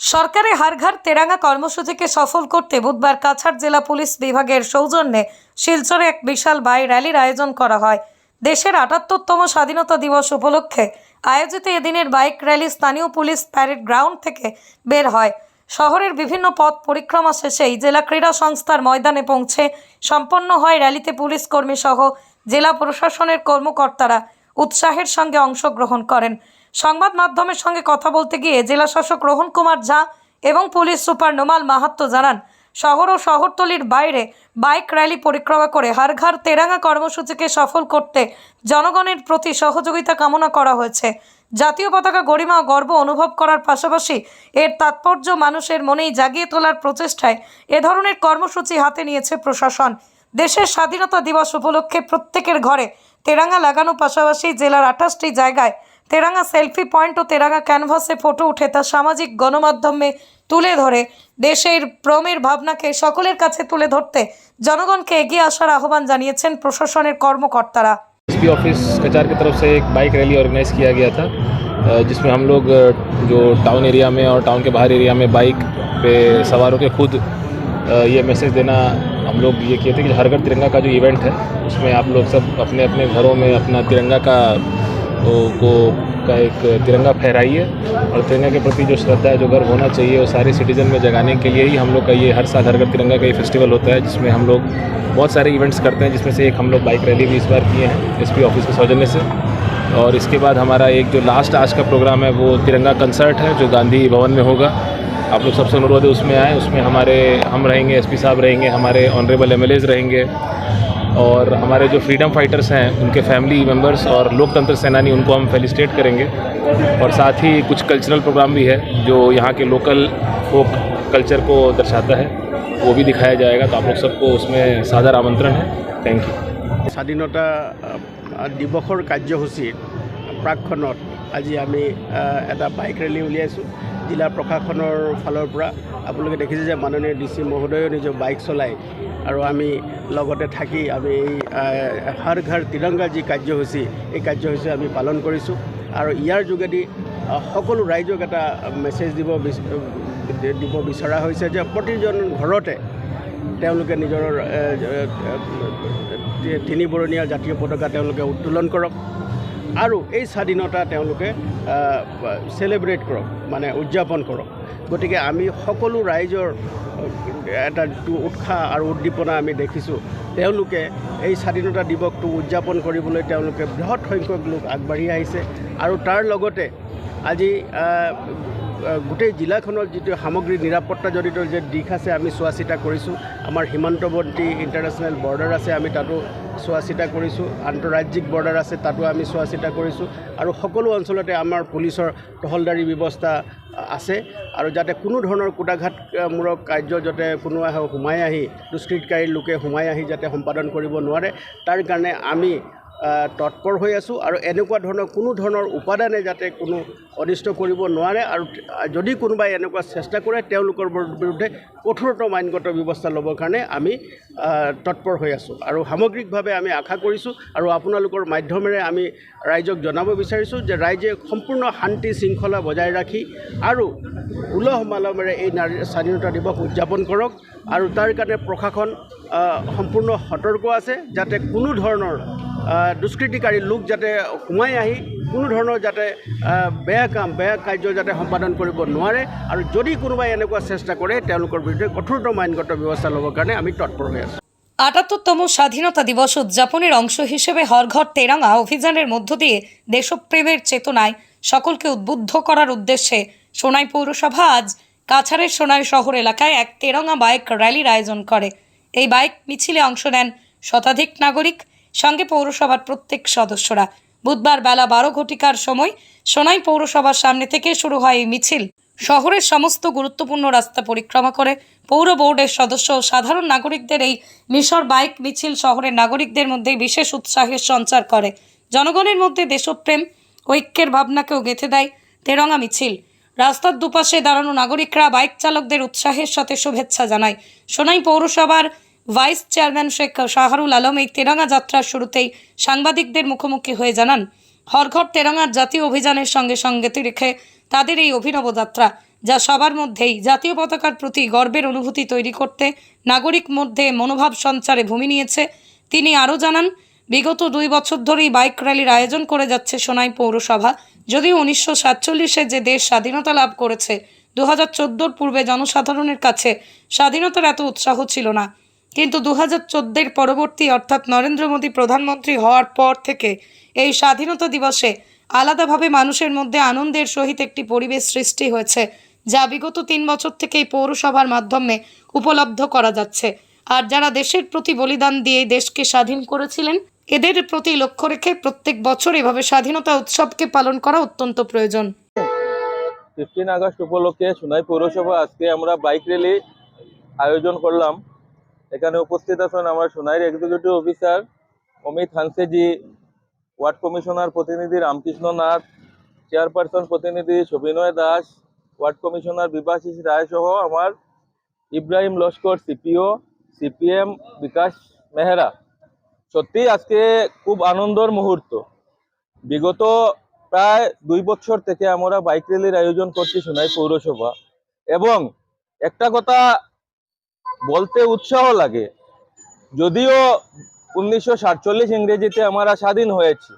সরকারি হারঘাট তেরাঙ্গা কর্মসূচিকে সফল করতে বুধবার কাছাড় জেলা পুলিশ বিভাগের সৌজন্যে শিলচরে এক বিশাল বাই র্যালির আয়োজন করা হয়। দেশের আটাত্তরতম স্বাধীনতা দিবস উপলক্ষে আয়োজিত এদিনের বাইক র্যালি স্থানীয় পুলিশ প্যারেড গ্রাউন্ড থেকে বের হয়। শহরের বিভিন্ন পথ পরিক্রমা শেষেই জেলা ক্রীড়া সংস্থার ময়দানে পৌঁছে সম্পন্ন হয় র্যালিতে পুলিশ কর্মী সহ জেলা প্রশাসনের কর্মকর্তারা উৎসাহের সঙ্গে অংশগ্রহণ করেন। সংবাদ মাধ্যমের সঙ্গে কথা বলতে গিয়ে জেলা শাসক রোহন কুমার ঝা এবং পুলিশ সুপার নোমাল মাহাত্ম জানান, শহর ও শহরতলির বাইরে বাইক র্যালি পরিক্রমা করে হারঘার তেরাঙ্গা কর্মসূচিকে সফল করতে জনগণের প্রতি সহযোগিতা কামনা করা হয়েছে। জাতীয় পতাকা গরিমা গর্ব অনুভব করার পাশাপাশি এর তাৎপর্য মানুষের মনেই জাগিয়ে তোলার প্রচেষ্টায় এ ধরনের কর্মসূচি হাতে নিয়েছে প্রশাসন। দেশের স্বাধীনতা দিবস উপলক্ষে প্রত্যেকের ঘরে তেরাঙ্গা লাগানো পাশাপাশি জেলার আঠাশটি জায়গায় তেরাঙ্গা সেলফি পয়েন্ট ও তেরাঙ্গা ক্যানভাসে ফটো উঠে তা সামাজিক গণমাধ্যমে তুলে ধরে দেশের প্রমের ভাবনাকে সকলের কাছে তুলে ধরতে জনগণকে এগিয়ে আসার আহ্বান জানিয়েছেন প্রশাসনের কর্মকর্তারা एसपी ऑफिस कचार की तरफ से एक बाइक रैली ऑर्गेनाइज़ किया गया था अ, जिसमें हम लोग अ, जो टाउन एरिया में और टाउन के बाहर एरिया में बाइक पे सवारों के खुद अ, ये मैसेज देना हम लोग ये किए थे कि हर घर तिरंगा का जो इवेंट है उसमें आप लोग सब अपने अपने घरों में अपना तिरंगा का तो को का एक तिरंगा फहराइए और तिरंगा के प्रति जो श्रद्धा है, जो गर्व होना चाहिए, वो सारे सिटीज़न में जगाने के लिए ही हम लोग का ये हर साल, हर घर तिरंगा का ये फेस्टिवल होता है, जिसमें हम लोग बहुत सारे इवेंट्स करते हैं, जिसमें से एक हम लोग बाइक रैली भी इस बार किए हैं एसपी ऑफ़िस के सौजन्य से। और इसके बाद हमारा एक जो लास्ट आज का प्रोग्राम है, वो तिरंगा कंसर्ट है, जो गांधी भवन में होगा। आप लोग सबसे अनुरोध है उसमें आए, उसमें हमारे, हम रहेंगे एसपी साहब रहेंगे, हमारे ऑनरेबल एम रहेंगे। और हमारे जो फ्रीडम फाइटर्स हैं उनके फैमिली मेम्बर्स और लोकतंत्र सेनानी उनको हम फेलिसिटेट करेंगे और साथ ही कुछ कल्चरल प्रोग्राम भी है जो यहाँ के लोकल फोक कल्चर को दर्शाता है वो भी दिखाया जाएगा तो आप लोग सबको उसमें सादर आमंत्रण है थैंक यू স্বাধীনতা আহ, দিৱসৰ কাৰ্যসূচীৰ প্ৰাকখনত আজি আমি এটা বাইক ৰেলী উলিয়াইছোঁ। জিলা প্ৰশাসনৰ ফালৰ পৰা। আপোনালোকে দেখিছে যে মাননীয় ডি চি মহোদয়েও নিজৰ বাইক চলাই। আৰু আমি লগতে থাকি আমি এই হৰ ঘৰ তিৰংগা যি কাৰ্যসূচী এই কাৰ্যসূচী আমি পালন কৰিছোঁ। আৰু ইয়াৰ যোগেদি সকলো ৰাইজক এটা মেছেজ দিব দিব বিচৰা হৈছে যে প্ৰতিজন ঘৰতে তেওঁলোকে নিজৰ এ, এ, এ, তিনি বৰণীয়া জাতীয় পতাকা তেওঁলোকে উত্তোলন কৰক। আৰু এই স্বাধীনতা তেওঁলোকে চেলিব্ৰেট কৰক মানে উদযাপন কৰক। গতিকে আমি সকলো ৰাইজৰ এটা যিটো উৎসাহ আৰু উদ্দীপনা আমি দেখিছোঁ, তেওঁলোকে এই স্বাধীনতা দিৱসটো উদযাপন কৰিবলৈ তেওঁলোকে বৃহৎ সংখ্যক লোক আগবাঢ়ি আহিছে আৰু তাৰ লগতে আজি গোটেই জিলাখনৰ যিটো সামগ্ৰী নিৰাপত্তাজনিত যে দিশ আছে, আমি চোৱা চিতা কৰিছোঁ। আমাৰ সীমান্তৱৰ্তী ইণ্টাৰনেশ্যনেল বৰ্ডাৰ আছে, আমি তাতো চোৱা চিতা কৰিছোঁ, আন্তঃৰাজ্যিক বৰ্ডাৰ আছে, তাতো আমি চোৱা চিতা কৰিছোঁ আৰু সকলো অঞ্চলতে আমাৰ পুলিচৰ টহলদাৰী ব্যৱস্থা আছে আৰু যাতে কোনো ধৰণৰ কুটাঘাতমূলক কাৰ্য যাতে কোনো সোমাই আহি দুষ্কৃতকাৰী লোকে সোমাই আহি যাতে সম্পাদন কৰিব নোৱাৰে, তাৰ কাৰণে আমি তৎপৰ হৈ আছোঁ আৰু এনেকুৱা ধৰণৰ কোনো ধৰণৰ উপাদানে যাতে কোনো অনিষ্ট কৰিব নোৱাৰে আৰু যদি কোনোবাই এনেকুৱা চেষ্টা কৰে তেওঁলোকৰ বিৰু- বিৰুদ্ধে কঠোৰতম আইনগত ব্যৱস্থা ল'বৰ কাৰণে আমি তৎপৰ হৈ আছোঁ। আৰু সামগ্ৰিকভাৱে আমি আশা কৰিছোঁ আৰু আপোনালোকৰ মাধ্যমেৰে আমি ৰাইজক জনাব বিচাৰিছোঁ যে ৰাইজে সম্পূৰ্ণ শান্তি শৃংখলা বজাই ৰাখি আৰু উলহ মালমেৰে এই স্বাধীনতা দিৱস উদযাপন কৰক আৰু তাৰ কাৰণে প্ৰশাসন সম্পূৰ্ণ সতৰ্ক আছে যাতে কোনো ধৰণৰ দুষ্কৃতিকাৰী লোক যাতে সোমাই আহি কোনো ধৰণৰ যাতে বেয়া কাম, বেয়া কাৰ্য যাতে সম্পাদন কৰিব নোৱাৰে আৰু যদি কোনোবাই এনেকুৱা চেষ্টা কৰে, তেওঁলোকৰ বিৰুদ্ধে কঠোৰতম আইনগত ব্যৱস্থা ল'বৰ কাৰণে আমি তৎপৰ হৈ আছোঁ। আটাত্তরতম স্বাধীনতা দিবস উদযাপনের অংশ হিসেবে হরঘর তেরাঙ্গা অভিযানের মধ্য দিয়ে দেশপ্রেমের চেতনায় সকলকে উদ্বুদ্ধ করার উদ্দেশ্যে সোনাই পৌরসভা আজ কাছাড়ের সোনাই শহর এলাকায় এক তেরঙ্গা বাইক র্যালির আয়োজন করে। এই বাইক মিছিলে অংশ নেন শতাধিক নাগরিক সঙ্গে পৌরসভার প্রত্যেক সদস্যরা। বুধবার বেলা বারো ঘটিকার সময় সোনাই পৌরসভার সামনে থেকে শুরু হয় এই মিছিল। শহরের সমস্ত গুরুত্বপূর্ণ রাস্তা পরিক্রমা করে পৌর বোর্ডের সদস্য ও সাধারণ নাগরিকদের এই মিশর বাইক মিছিল শহরের নাগরিকদের মধ্যে বিশেষ উৎসাহের সঞ্চার করে। জনগণের মধ্যে দেশপ্রেম, ঐক্যের ভাবনাকেও গেঁথে দেয় তেরঙ্গা মিছিল। রাস্তার দুপাশে দাঁড়ানো নাগরিকরা বাইক চালকদের উৎসাহের সাথে শুভেচ্ছা জানায়। সোনাই পৌরসভার ভাইস চেয়ারম্যান শেখ শাহরুল আলম এই তেরঙ্গা যাত্রার শুরুতেই সাংবাদিকদের মুখোমুখি হয়ে জানান, হরঘর তেরঙ্গার জাতীয় অভিযানের সঙ্গে সঙ্গতি রেখে তাদের এই অভিনব যাত্রা, যা সবার মধ্যেই জাতীয় পতাকার প্রতি গর্বের অনুভূতি তৈরি করতে নাগরিক মধ্যে মনোভাব সঞ্চারে ভূমি নিয়েছে। তিনি আরও জানান, বিগত দুই বছর ধরেই বাইক র্যালির আয়োজন করে যাচ্ছে সোনাই পৌরসভা। যদিও উনিশশো সাতচল্লিশে যে দেশ স্বাধীনতা লাভ করেছে দু হাজার পূর্বে জনসাধারণের কাছে স্বাধীনতার এত উৎসাহ ছিল না। কিন্তু দু হাজার চোদ্দের পরবর্তী অর্থাৎ নরেন্দ্র মোদী প্রধানমন্ত্রী হওয়ার পর থেকে এই স্বাধীনতা দিবসে আলাদাভাবে মানুষের মধ্যে আনন্দের সহিত একটি পরিবেশ সৃষ্টি হয়েছে, যা বিগত তিন বছর থেকেই পৌরসভার মাধ্যমে উপলব্ধ করা যাচ্ছে। আর যারা দেশের প্রতি বলিদান দিয়ে দেশকে স্বাধীন করেছিলেন, এদের প্রতি লক্ষ্য রেখে প্রত্যেক বছর এভাবে স্বাধীনতা উৎসবকে পালন করা অত্যন্ত প্রয়োজন। ফিফটিন আগস্ট উপলক্ষে সোনাই পৌরসভা আজকে আমরা বাইক র্যালি আয়োজন করলাম। এখানে উপস্থিত আছেন আমার সোনাইয়ের executive officer Amit Hanse ji ward commissioner প্রতিনিধি রামকৃষ্ণ নাথ চেয়ারপারসন প্রতিনিধি সবিনয় দাস ওয়ার্ড কমিশনার বিভাশিস রায় সহ আমার ইব্রাহিম লস্কর সিপিও সিপিএম বিকাশ মেহরা। সত্যি আজকে খুব আনন্দর মুহূর্ত। বিগত প্রায় দুই বছর থেকে আমরা বাইক র্যালির আয়োজন করছি সোনাই পৌরসভা। এবং একটা কথা বলতে উৎসাহ লাগে। যদিও উনিশশো সাতচল্লিশ ইংরেজিতে আমরা স্বাধীন হয়েছি।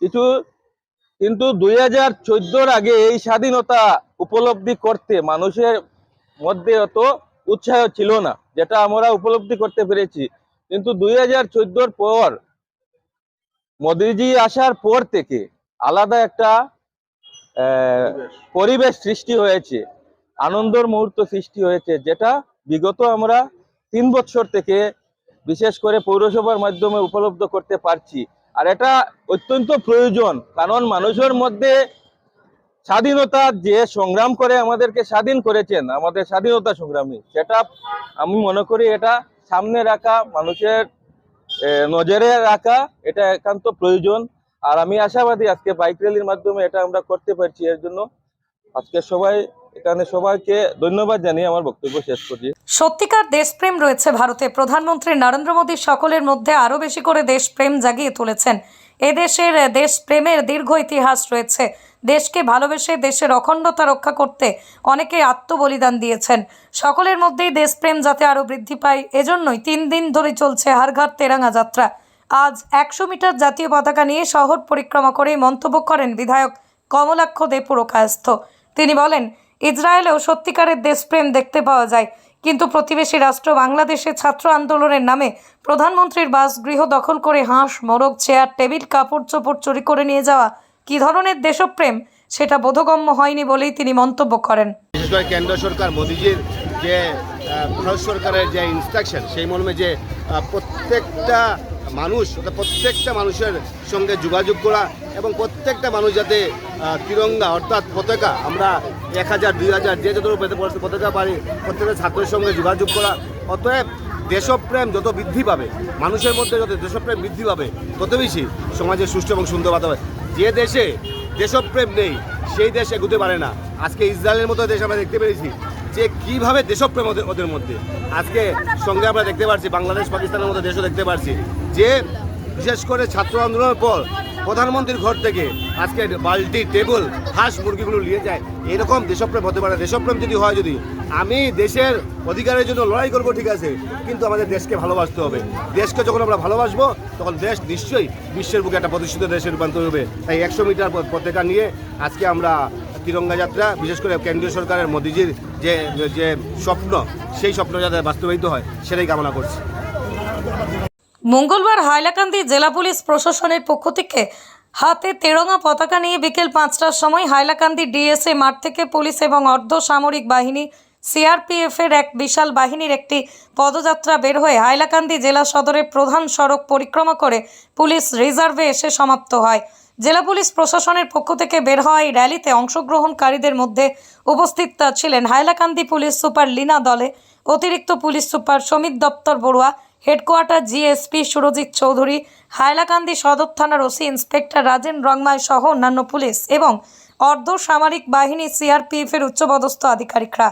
কিছু কিন্তু দুই হাজার আগে এই স্বাধীনতা উপলব্ধি করতে মানুষের মধ্যে অত উৎসাহ ছিল না, যেটা আমরা উপলব্ধি করতে পেরেছি। কিন্তু দুই হাজার চোদ্দোর পর, মোদিজি আসার পর থেকে আলাদা একটা পরিবেশ সৃষ্টি হয়েছে। আনন্দর মুহূর্ত সৃষ্টি হয়েছে, যেটা বিগত আমরা তিন বছর থেকে বিশেষ করে পৌরসভার মাধ্যমে উপলব্ধ করতে পারছি। আর এটা অত্যন্ত প্রয়োজন, কারণ মানুষের মধ্যে স্বাধীনতা যে সংগ্রাম করে আমাদেরকে স্বাধীন করেছেন, আমাদের স্বাধীনতা সংগ্রামী, সেটা আমি মনে করি এটা সামনে রাখা, মানুষের নজরে রাখা, এটা একান্ত প্রয়োজন। আর আমি আশাবাদী আজকে বাইক র্যালির মাধ্যমে এটা আমরা করতে পারছি, এর জন্য আজকে সবাই এখানে সবাইকে ধন্যবাদ জানিয়ে আমার বক্তব্য শেষ করছি। সত্যিকার দেশপ্রেম রয়েছে ভারতে। প্রধানমন্ত্রী নরেন্দ্র মোদী সকলের মধ্যে আরও বেশি করে দেশপ্রেম জাগিয়ে তুলেছেন। এদেশের দেশপ্রেমের দীর্ঘ ইতিহাস রয়েছে। দেশকে ভালোবেসে দেশের অখণ্ডতা রক্ষা করতে অনেকে আত্মবলিদান দিয়েছেন। সকলের মধ্যেই দেশপ্রেম যাতে আরও বৃদ্ধি পায়, এজন্যই তিন দিন ধরে চলছে হারঘাট তেরাঙ্গা যাত্রা। আজ একশো মিটার জাতীয় পতাকা নিয়ে শহর পরিক্রমা করে মন্তব্য করেন বিধায়ক কমলাক্ষ দে তিনি বলেন ইসরায়েলেও সত্যিকারের দেশপ্রেম দেখতে পাওয়া যায়। কিন্তু প্রতিবেশী রাষ্ট্র বাংলাদেশে ছাত্র আন্দোলনের নামে প্রধানমন্ত্রীর বাসগৃহ দখল করে হাঁস, মোরগ, চেয়ার, টেবিল, কাপড় চোপড় চুরি করে নিয়ে যাওয়া কি ধরনের দেশপ্রেম সেটা বোধগম্য হয়নি বলেই তিনি মন্তব্য করেন। কেন্দ্র সরকার, মোদিজির যে ভারত সরকারের যে ইনস্ট্রাকশন সেই মর্মে যে প্রত্যেকটা মানুষ, প্রত্যেকটা মানুষের সঙ্গে যোগাযোগ করা এবং প্রত্যেকটা মানুষ যাতে তিরঙ্গা অর্থাৎ পতাকা। আমরা এক হাজার, দুই হাজার, যে যত পেতে পতাকা পারি প্রত্যেকটা ছাত্রের সঙ্গে যোগাযোগ করা। অতএব দেশপ্রেম যত বৃদ্ধি পাবে, মানুষের মধ্যে যত দেশপ্রেম বৃদ্ধি পাবে, তত বেশি সমাজের সুষ্ঠু এবং সুন্দর বাতাবরণ। যে দেশে দেশপ্রেম নেই, সেই দেশ এগুতে পারে না। আজকে ইসরায়েলের মতো দেশ আমরা দেখতে পেরেছি যে কীভাবে দেশপ্রেম ওদের ওদের মধ্যে। আজকে সঙ্গে আমরা দেখতে পাচ্ছি বাংলাদেশ, পাকিস্তানের মতো দেশও দেখতে পাচ্ছি যে বিশেষ করে ছাত্র আন্দোলনের পর প্রধানমন্ত্রীর ঘর থেকে আজকে বালতি, টেবল, হাঁস মুরগিগুলো নিয়ে যায়। এরকম দেশপ্রেম হতে পারে দেশপ্রেম যদি হয় যদি, আমি দেশের অধিকারের জন্য লড়াই করব, ঠিক আছে, কিন্তু আমাদের দেশকে ভালোবাসতে হবে। দেশকে যখন আমরা ভালোবাসবো, তখন দেশ নিশ্চয়ই বিশ্বের বুকে একটা প্রতিষ্ঠিত দেশে রূপান্তর হবে। তাই একশো মিটার প- পতাকা নিয়ে আজকে আমরা তিরঙ্গা যাত্রা, বিশেষ করে কেন্দ্রীয় সরকারের মোদিজির যে যে স্বপ্ন, সেই স্বপ্ন যাতে বাস্তবায়িত হয়, সেটাই কামনা করছি। মঙ্গলবার হাইলাকান্দি জেলা পুলিশ প্রশাসনের পক্ষ থেকে হাতে তেরঙা পতাকা নিয়ে বিকেল পাঁচটার সময় হাইলাকান্দি ডিএসএ মাঠ থেকে পুলিশ এবং অর্ধ সামরিক বাহিনী সিআরপিএফের এক বিশাল বাহিনীর একটি পদযাত্রা বের হয়ে হাইলাকান্দি জেলা সদরের প্রধান সড়ক পরিক্রমা করে পুলিশ রিজার্ভে এসে সমাপ্ত হয়। জেলা পুলিশ প্রশাসনের পক্ষ থেকে বের হওয়া এই র্যালিতে অংশগ্রহণকারীদের মধ্যে উপস্থিত ছিলেন হাইলাকান্দি পুলিশ সুপার লীনা দলে অতিরিক্ত পুলিশ সুপার সমিত দপ্তর বড়ুয়া হেডকোয়ার্টার জিএসপি সুরজিৎ চৌধুরী, হাইলাকান্দি সদর থানার ওসি ইন্সপেক্টর রাজেন রংমাই সহ অন্যান্য পুলিশ এবং অর্ধ সামরিক বাহিনী সিআরপিএফের উচ্চপদস্থ আধিকারিকরা।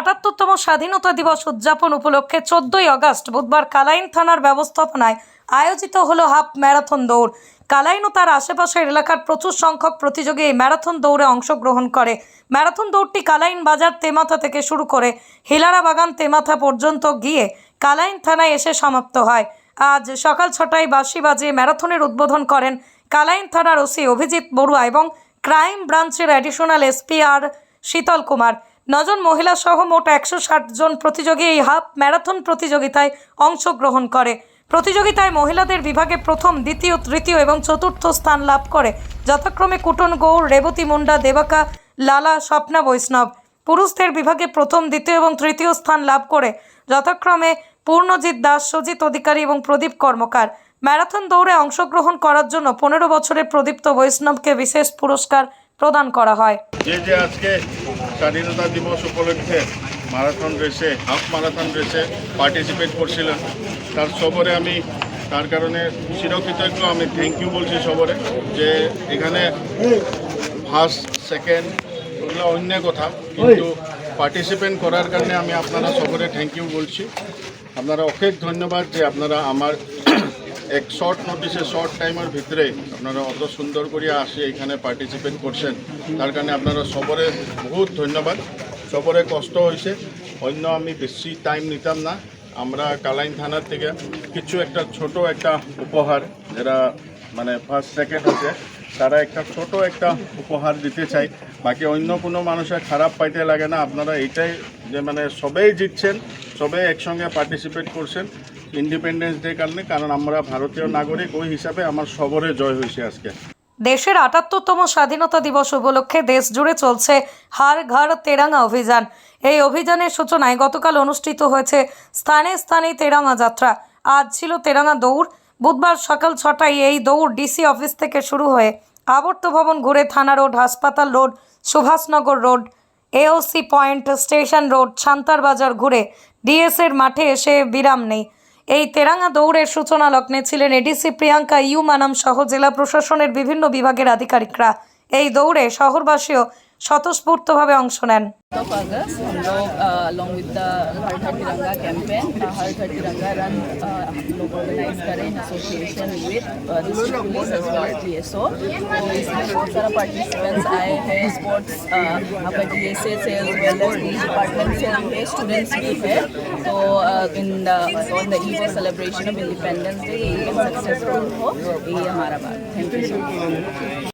আটাত্তরতম স্বাধীনতা দিবস উদযাপন উপলক্ষে চোদ্দই আগস্ট বুধবার কালাইন থানার ব্যবস্থাপনায় আয়োজিত হলো হাফ ম্যারাথন দৌড়। কালাইন ও তার আশেপাশের এলাকার প্রচুর সংখ্যক প্রতিযোগী এই ম্যারাথন দৌড়ে অংশগ্রহণ করে। ম্যারাথন দৌড়টি কালাইন বাজার তেমাথা থেকে শুরু করে হিলারা বাগান তেমাথা পর্যন্ত গিয়ে কালাইন থানায় এসে সমাপ্ত হয়। আজ সকাল ছটায় বাঁশি বাজিয়ে ম্যারাথনের উদ্বোধন করেন কালাইন থানার ওসি অভিজিৎ বড়ুয়া এবং ক্রাইম ব্রাঞ্চের অ্যাডিশনাল এসপি আর শীতল কুমার। নজন মহিলা সহ মোট একশো ষাট জন প্রতিযোগী এই হাফ ম্যারাথন প্রতিযোগিতায় অংশগ্রহণ করে। প্রতিযোগিতায় মহিলাদের বিভাগে প্রথম, দ্বিতীয়, তৃতীয় এবং চতুর্থ স্থান লাভ করে। যথাক্রমে কুটন গৌড়, রেবতী মুন্ডা, দেবাকা, লালা, স্বপ্না, বৈষ্ণব। পুরুষদের বিভাগে প্রথম, দ্বিতীয় এবং তৃতীয় স্থান লাভ করে। যথাক্রমে পূর্ণজিৎ দাস, সজিত অধিকারী এবং প্রদীপ কর্মকার। ম্যারাথন দৌড়ে অংশগ্রহণ করার জন্য পনেরো বছরের প্রদীপ্ত বৈষ্ণবকে বিশেষ পুরস্কার প্রদান করা হয়। যে যে আজকে স্বাধীনতা দিবস উপলক্ষে মারাথন রেসে, হাফ মারাথন রেসে পার্টিসিপেট করছিলেন তার সবরে আমি, তার কারণে চিরকৃতজ্ঞ, আমি থ্যাংক ইউ বলছি সবরে যে এখানে ফার্স্ট সেকেন্ড ওগুলো অন্য কথা। কিন্তু পার্টিসিপেট করার কারণে আমি আপনারা সবরে থ্যাংক ইউ বলছি। আপনারা অশেষ ধন্যবাদ যে আপনারা আমার এক শর্ট নোটিসে শর্ট টাইমের ভিতরে আপনারা অত সুন্দর করিয়া আসে এখানে পার্টিসিপেট করছেন। তার কারণে আপনারা সবরে বহুত ধন্যবাদ। সবরে কষ্ট হয়েছে অন্য আমি বেশি টাইম নিতাম না। আমরা কালাইন থানার থেকে কিছু একটা ছোট একটা উপহার যারা মানে ফার্স্ট সেকেন্ড হচ্ছে। তারা একটা ছোট একটা উপহার দিতে চাই। বাকি অন্য কোনো মানুষের খারাপ পাইতে লাগে না। আপনারা এইটাই যে মানে সবেই জিতছেন সবাই একসঙ্গে পার্টিসিপেট করছেন। ইন্ডিপেন্ডেন্স ডে কারণে, কারণ আমরা ভারতীয় নাগরিক, ওই হিসাবে আমার সবরে জয় হয়েছে আজকে। দেশের আটাত্তরতম স্বাধীনতা দিবস উপলক্ষে দেশ জুড়ে চলছে হার ঘর তেরাঙ্গা অভিযান। এই অভিযানের সূচনায় গতকাল অনুষ্ঠিত হয়েছে স্থানে স্থানে তেরাঙ্গা যাত্রা। আজ ছিল তেরাঙ্গা দৌড়। বুধবার সকাল ছটায় এই দৌড় ডিসি অফিস থেকে শুরু হয়ে আবর্ত ভবন ঘুরে থানা রোড, হাসপাতাল road, Subhashnagar road AOC point station road Chhantar বাজার ঘুরে ডিএসের মাঠে এসে বিরাম নেই। এই তেরাঙ্গা দৌড়ের সূচনা লগ্নে ছিলেন এডিসি প্রিয়াঙ্কা ইউমানাম সহ জেলা প্রশাসনের বিভিন্ন বিভাগের আধিকারিকরা। এই দৌড়ে শহরবাসীও স্বতঃস্ফূর্তভাবে অংশ নেন of August हम लोग अलॉन्ग विद द हर घर तिरंगा कैंपेन हर घर तिरंगा रन हम लोग ऑर्गेनाइज करें in association with district police as well as DSO तो इसमें बहुत सारा पार्टिसिपेंट्स आए हैं स्पोर्ट्स आपका डीएसए से as well as police department से भी है स्टूडेंट्स भी है तो in on the eve of celebration of independence day ये सक्सेसफुल हो ये हमारा बात थैंक यू